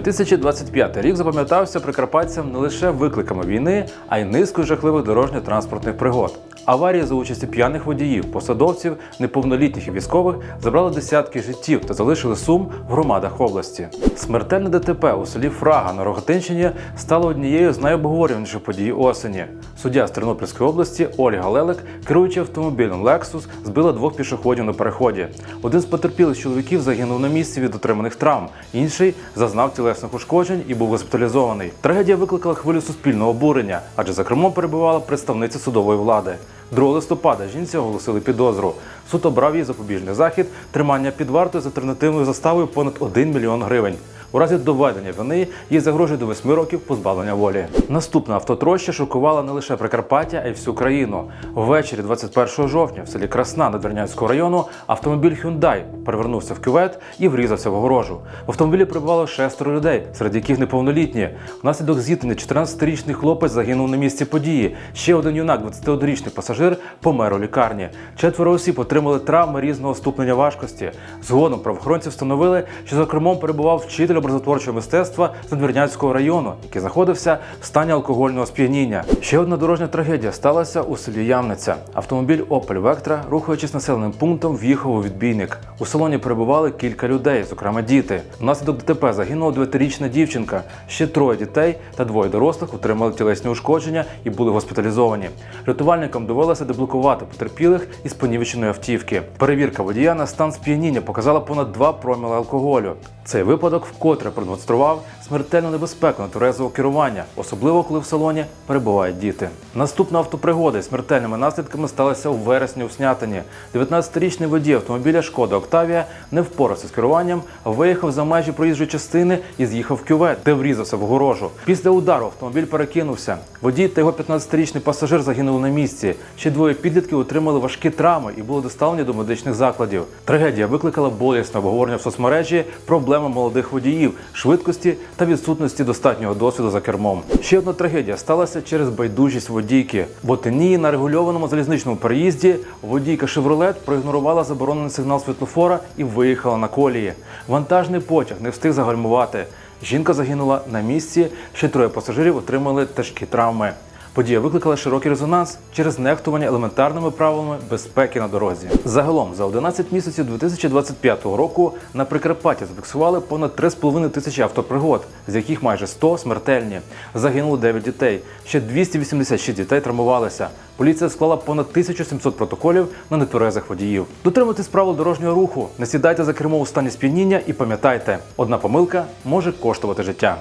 2025 рік запам'ятався прикарпатцям не лише викликами війни, а й низкою жахливих дорожньо-транспортних пригод. Аварії за участі п'яних водіїв, посадовців, неповнолітніх і військових забрали десятки життів та залишили сум в громадах області. Смертельне ДТП у селі Фрага на Рогатинщині стало однією з найобговорюваніших подій осені. Суддя з Тернопільської області Ольга Лелек, керуючи автомобілем Lexus, збила двох пішоходів на переході. Один з потерпілих чоловіків загинув на місці від отриманих травм, інший зазнав тілесних ушкоджень і був госпіталізований. Трагедія викликала хвилю суспільного обурення, адже за кермом перебувала представниця судової влади. 2 листопада жінці оголосили підозру. Суд обрав її запобіжний захід, тримання під вартою з альтернативною заставою понад 1 мільйон гривень. У разі доведення вини їй загрожує до 8 років позбавлення волі. Наступна автотроща шокувала не лише Прикарпаття, а й всю країну. Ввечері 21 жовтня в селі Красна Надвірнянського району автомобіль Hyundai перевернувся в кювет і врізався в огорожу. В автомобілі перебувало шестеро людей, серед яких неповнолітні. Внаслідок зіткнення 14-річний хлопець загинув на місці події. Ще один юнак, 21-річний пасажир, помер у лікарні. Четверо осіб отримали травми різного ступеня важкості. Згодом правоохоронці встановили, що за кермом перебував вчитель образотворчого мистецтва з Надвірнянського району, який знаходився в стані алкогольного сп'яніння. Ще одна дорожня трагедія сталася у селі Ямниця. Автомобіль Opel Vectra, рухаючись населеним пунктом, в'їхав у відбійник. У салоні перебували кілька людей, зокрема діти. Внаслідок ДТП загинула дев'ятирічна дівчинка. Ще троє дітей та двоє дорослих отримали тілесні ушкодження і були госпіталізовані. Рятувальникам довелося деблокувати потерпілих із понівеченої автівки. Перевірка водія на стан сп'яніння показала понад 2 проміли алкоголю. Цей випадок вкотре продемонстрував смертельну небезпеку нетверезого керування, особливо коли в салоні перебувають діти. Наступна автопригода із смертельними наслідками сталася у вересні у Снятині. 19-річний водій автомобіля Шкода Октавія не впорався з керуванням, виїхав за межі проїжджої частини і з'їхав в кювет, де врізався в огорожу. Після удару автомобіль перекинувся. Водій та його 15-річний пасажир загинули на місці. Ще двоє підлітків отримали важкі травми і були доставлені до медичних закладів. Трагедія викликала болісне обговорення в соцмережі проблеми молодих водіїв, швидкості та відсутності достатнього досвіду за кермом. Ще одна трагедія сталася через байдужість водійки. В Отинії на регульованому залізничному переїзді водійка Шевролет проігнорувала заборонений сигнал світлофора і виїхала на колії. Вантажний потяг не встиг загальмувати. Жінка загинула на місці. Ще троє пасажирів отримали тяжкі травми. Подія викликала широкий резонанс через нехтування елементарними правилами безпеки на дорозі. Загалом за 11 місяців 2025 року на Прикарпатті зафіксували понад 3,5 тисячі автопригод, з яких майже 100 смертельні. Загинуло 9 дітей. Ще 286 дітей травмувалися. Поліція склала понад 1700 протоколів на нетверезих водіїв. Дотримуйтесь правил дорожнього руху, не сідайте за кермо у стані сп'яніння і пам'ятайте, одна помилка може коштувати життя.